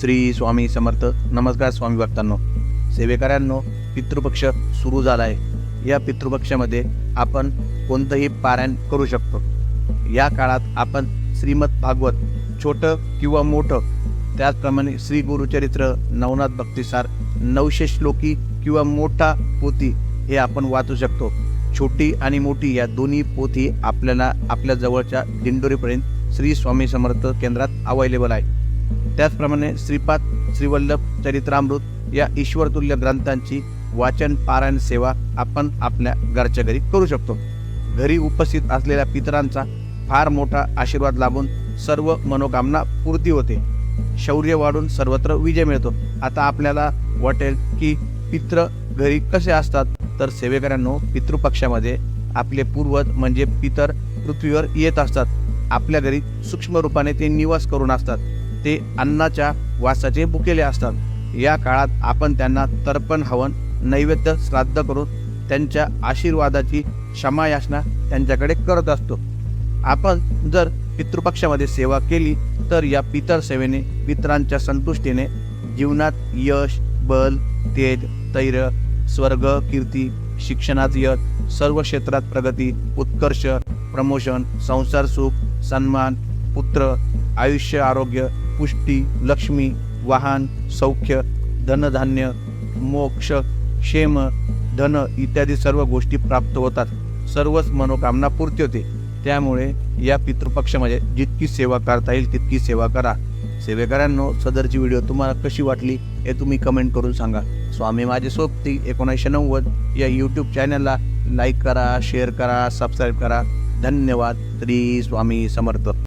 श्री स्वामी समर्थ. नमस्कार स्वामी भक्तांनो. सेवेकऱ्यांनो पितृपक्ष सुरू झाला आहे या पितृपक्षामध्ये आपण कोणतंही पारायण करू शकतो. या काळात आपण श्रीमद भागवत छोटं किंवा मोठं त्याचप्रमाणे श्री गुरुचरित्र नवनाथ भक्तिसार नवशे श्लोकी किंवा मोठा पोथी हे आपण वाचू शकतो. छोटी आणि मोठी या दोन्ही पोथी आपल्याला आपल्या जवळच्या दिंडोरीपर्यंत श्री स्वामी समर्थ केंद्रात अवेलेबल आहे. त्याचप्रमाणे श्रीपाद श्रीवल्लभ चरित्रामृत या ईश्वरतुल्य ग्रंथांची वाचन पारायण सेवा आपण आपल्या घरच्या घरी करू शकतो. घरी उपस्थित असलेल्या पितरांचा फार मोठा आशीर्वाद लाभून सर्व मनोकामना पूर्ती होते. शौर्य वाढून सर्वत्र विजय मिळतो. आता आपल्याला वाटेल की पित्र घरी कसे असतात? तर सेवेकऱ्यांनो पितृपक्षामध्ये आपले पूर्वज म्हणजे पितर पृथ्वीवर येत असतात. आपल्या घरी सूक्ष्म रूपाने ते निवास करून असतात. ते अन्नाच्या वासाचे भुकेले असतात. या काळात आपण त्यांना तर्पण हवन नैवेद्य श्राद्ध करून त्यांच्या आशीर्वादाची क्षमायाचना त्यांच्याकडे करत असतो. आपण जर पितृपक्षामध्ये सेवा केली तर या पितर सेवेने पितरांच्या संतुष्टीने जीवनात यश बल तेज तैर स्वर्ग कीर्ती शिक्षणात यश सर्व क्षेत्रात प्रगती उत्कर्ष प्रमोशन संसार सुख सन्मान पुत्र आयुष्य आरोग्य पुष्टी लक्ष्मी वाहन सौख्य धनधान्य मोक्ष क्षेम धन इत्यादी सर्व गोष्टी प्राप्त होतात. सर्वच मनोकामना पूर्ती होते. त्यामुळे या पितृपक्षामध्ये म्हणजे जितकी सेवा करता येईल तितकी सेवा करा. सेवेकरांनो सदरची व्हिडिओ तुम्हाला कशी वाटली हे तुम्ही कमेंट करून सांगा. स्वामी माझे सोबती एकोणीसशे नव्वद. या यूट्यूब चॅनलला लाईक करा शेअर करा सबस्क्राईब करा. धन्यवाद. श्री स्वामी समर्थ.